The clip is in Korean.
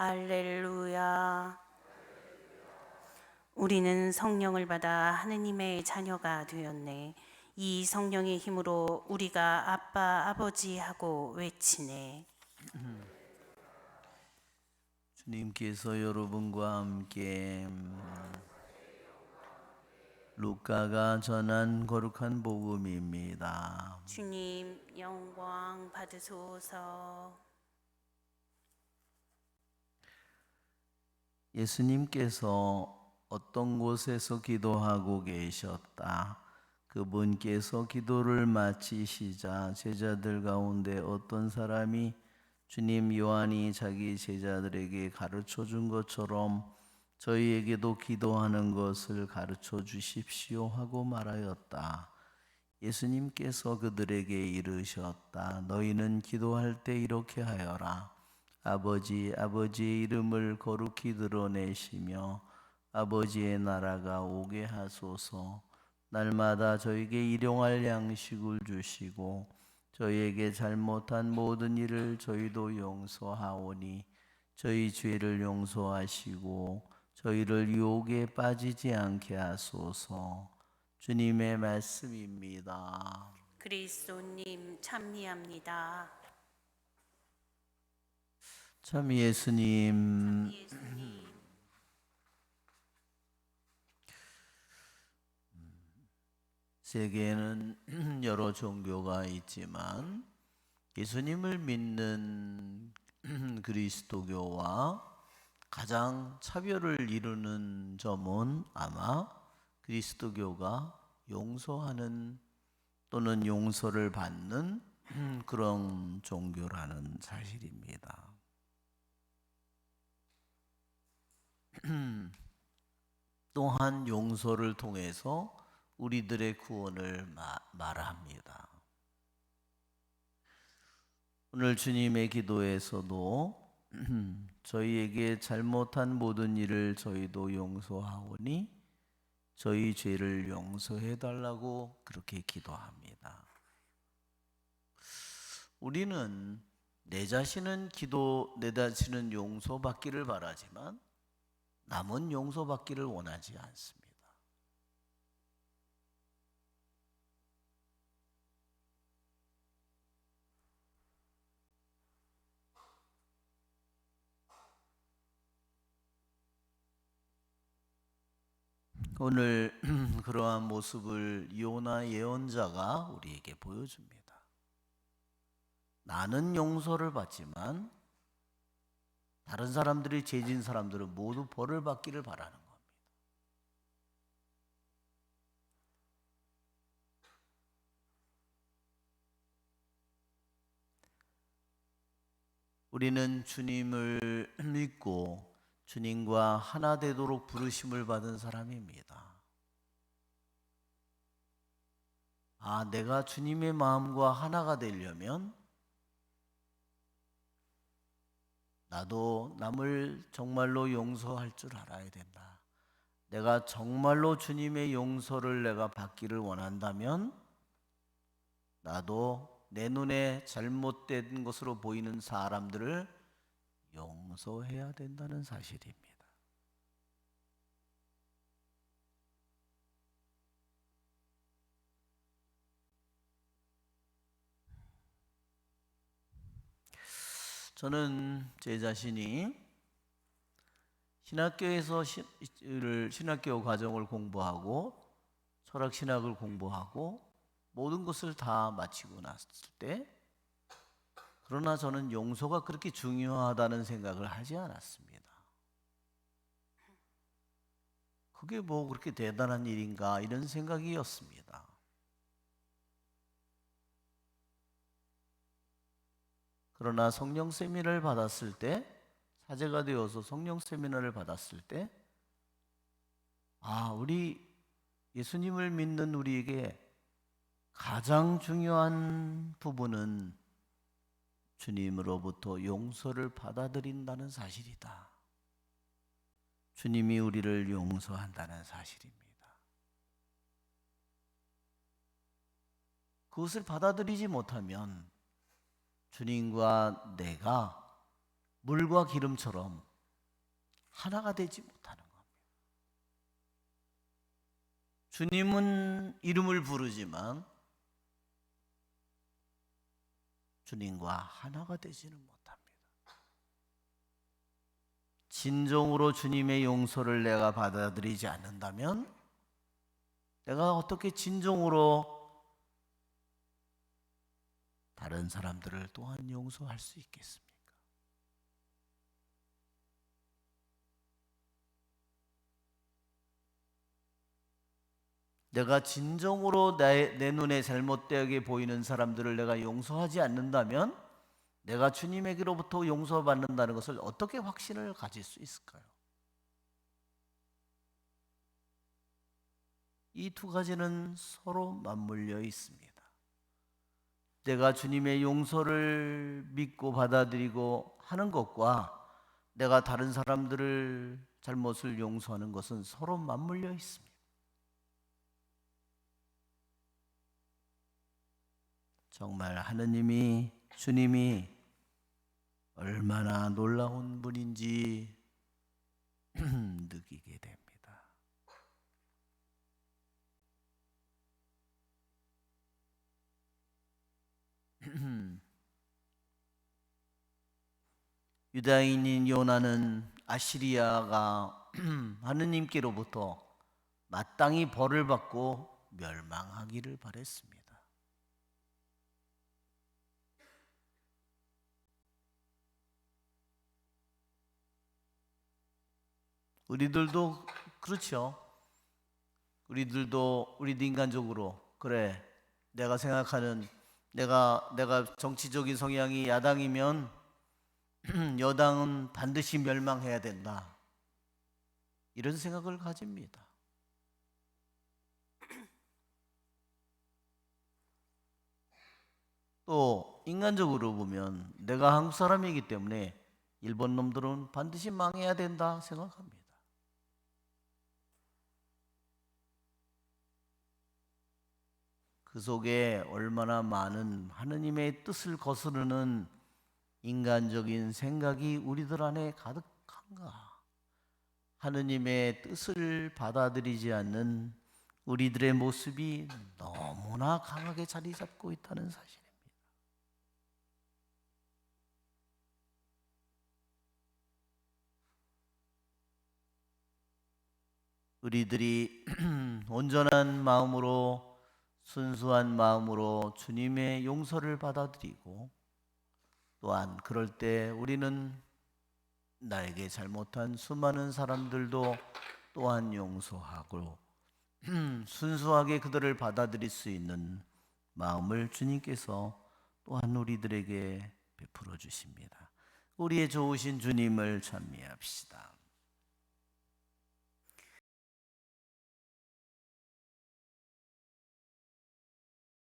알렐루야. 우리는 성령을 받아 하느님의 자녀가 되었네. 이 성령의 힘으로 우리가 아빠 아버지 하고 외치네. 주님께서 여러분과 함께 음, 루카가 전한 거룩한 복음입니다. 주님 영광 받으소서. 예수님께서 어떤 곳에서 기도하고 계셨다. 그분께서 기도를 마치시자 제자들 가운데 어떤 사람이 주님 요한이 자기 제자들에게 가르쳐 준 것처럼 저희에게도 기도하는 것을 가르쳐 주십시오 하고 말하였다. 예수님께서 그들에게 이르셨다. 너희는 기도할 때 이렇게 하여라. 아버지, 아버지의 이름을 거룩히 드러내시며 아버지의 나라가 오게 하소서. 날마다 저에게 일용할 양식을 주시고 저희에게 잘못한 모든 일을 저희도 용서하오니 저희 죄를 용서하시고 저희를 유혹에 빠지지 않게 하소서. 주님의 말씀입니다. 그리스도님 참미합니다. 참 예수님 세계에는 여러 종교가 있지만 예수님을 믿는 그리스도교와 가장 차별을 이루는 점은 아마 그리스도교가 용서하는 또는 용서를 받는 그런 종교라는 사실입니다. 또한 용서를 통해서 우리들의 구원을 마- 말합니다. 오늘 주님의 기도에서도 저희에게 잘못한 모든 일을 저희도 용서하오니 저희 죄를 용서해 달라고 그렇게 기도합니다. 우리는 내 자신은 기도, 내 자신은 용서받기를 바라지만 남은 용서받기를 원하지 않습니다. 오늘 그러한 모습을 요나 예언자가 우리에게 보여줍니다. 나는 용서를 받지만 다른 사람들이 죄진 사람들은 모두 벌을 받기를 바라는 겁니다. 우리는 주님을 믿고 주님과 하나 되도록 부르심을 받은 사람입니다. 아, 내가 주님의 마음과 하나가 되려면 나도 남을 정말로 용서할 줄 알아야 된다. 내가 정말로 주님의 용서를 내가 받기를 원한다면 나도 내 눈에 잘못된 것으로 보이는 사람들을 용서해야 된다는 사실입니다. 저는 제 자신이 신학교에서 신학교 과정을 공부하고 철학 신학을 공부하고 모든 것을 다 마치고 났을 때 그러나 저는 용서가 그렇게 중요하다는 생각을 하지 않았습니다. 그게 뭐 그렇게 대단한 일인가 이런 생각이었습니다. 그러나 성령 세미나를 받았을 때 사제가 되어서 성령 세미나를 받았을 때 아, 우리 예수님을 믿는 우리에게 가장 중요한 부분은 주님으로부터 용서를 받아들인다는 사실이다. 주님이 우리를 용서한다는 사실입니다. 그것을 받아들이지 못하면 주님과 내가 물과 기름처럼 하나가 되지 못하는 겁니다. 주님은 이름을 부르지만 주님과 하나가 되지는 못합니다. 진정으로 주님의 용서를 내가 받아들이지 않는다면 내가 어떻게 진정으로 다른 사람들을 또한 용서할 수 있겠습니까? 내가 진정으로 내, 내 눈에 잘못되게 보이는 사람들을 내가 용서하지 않는다면 내가 주님에게로부터 용서받는다는 것을 어떻게 확신을 가질 수 있을까요? 이 두 가지는 서로 맞물려 있습니다. 내가 주님의 용서를 믿고 받아들이고 하는 것과 내가 다른 사람들을 잘못을 용서하는 것은 서로 맞물려 있습니다. 정말 하느님이 주님이 얼마나 놀라운 분인지 느끼게 됩니다. 유다인인 요나는 아시리아가 하느님께로부터 마땅히 벌을 받고 멸망하기를 바랬습니다. 우리들도 그렇죠. 우리들도 우리도 인간적으로 그래 내가 생각하는 내가 내가 정치적인 성향이 야당이면 여당은 반드시 멸망해야 된다. 이런 생각을 가집니다. 또 인간적으로 보면 내가 한국 사람이기 때문에 일본 놈들은 반드시 망해야 된다 생각합니다. 그 속에 얼마나 많은 하느님의 뜻을 거스르는 인간적인 생각이 우리들 안에 가득한가? 하느님의 뜻을 받아들이지 않는 우리들의 모습이 너무나 강하게 자리 잡고 있다는 사실입니다. 우리들이 온전한 마음으로 순수한 마음으로 주님의 용서를 받아들이고 또한 그럴 때 우리는 나에게 잘못한 수많은 사람들도 또한 용서하고 순수하게 그들을 받아들일 수 있는 마음을 주님께서 또한 우리들에게 베풀어 주십니다. 우리의 좋으신 주님을 찬미합시다.